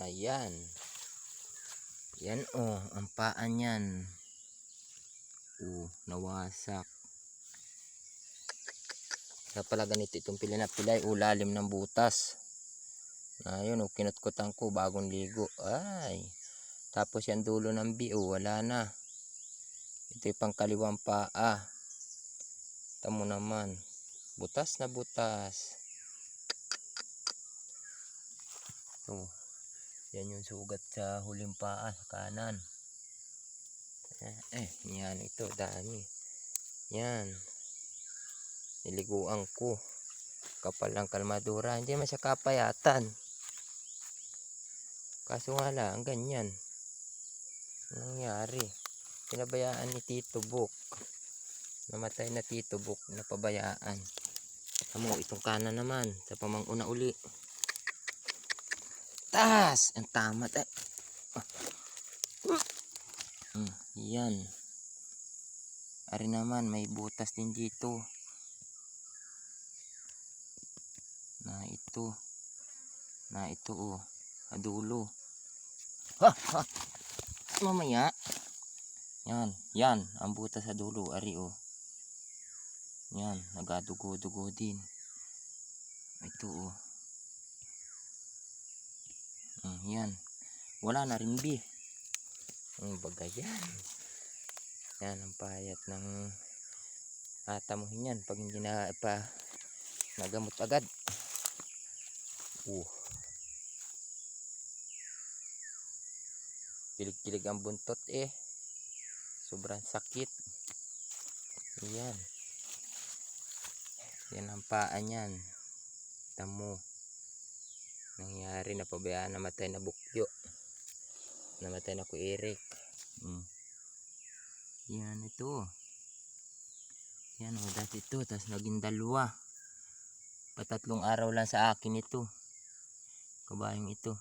Ayan. Yan oh, ang paan yan. Oh, nawasak. Kaya pala ganito itong pili na pilay, oh, lalim ng butas. Ayun, oh, kinutkutan ko bagong ligo. Ay. Tapos yan dulo ng B, oh, wala na. Ito yung pangkaliwang paa. Tamo naman. Butas na butas. Oh. Yan yung sugat sa huling paa sa kanan. Eh, eh, yan ito, dami. Yan. Niliguan ko. Kapal ng kalmadura. Hindi man siya kapayatan. Kaso nga lang, ganyan. Nangyari? Pinabayaan ni Tito Buk. Namatay na Tito Buk. Napabayaan. Amo, itong kanan naman. Sa pamanguna uli. Tas! Ang tama. Ta ah. Hmm, yan. Ari naman, may butas din dito. Na ito. Na ito oh. Adulo. Ha! Ha! Mamaya. Yan. Yan. Ang butas sa. Ari oh. Yan. Nagadugo-dugo din. Ito oh. Yan. Wala na rin B. Ang baga yan. Yan ang payat ng atamuhin yan pag hindi na pa nagamot agad. Uh. Kilig-kilig ang buntot eh. Sobrang sakit. Yan. Yan ang paa niyan. Tamo nangyari na pabayaan namatay na bukyo. Namatay na ku Eric. Mm. yan ito. Yan o dati ito tapos naging dalawa. Patatlong araw lang sa akin ito. Kabayong ito.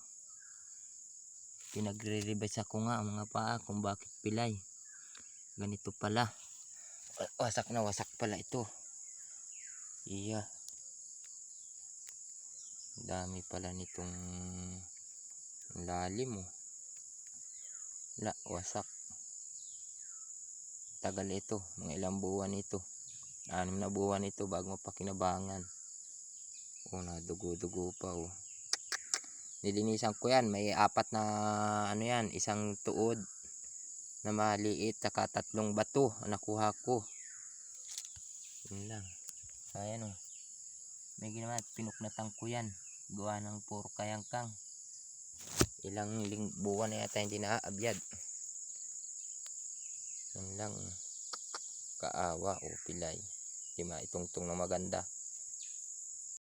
Pinagre-revise ako nga mga paa kung bakit pilay. Ganito pala. Wa- wasak na wasak pala ito. Iya dami pala nitong lalim oh. La, wasak. Tagal ito, mga ilang buwan ito. Anim na buwan ito bago mapakinabangan. Oh, nadugo-dugo pa oh. Nilinisan ko yan, may apat na ano yan, isang tuod na maliit, saka tatlong bato nakuha ko. Yun lang. Ayan oh. May ginawa, pinuknatan ko yan gawa ng puro kayangkang. Ilang ling buwan na yata hindi naaabyad. Yan lang. Kaawa o pilay. Di maitungtong na maganda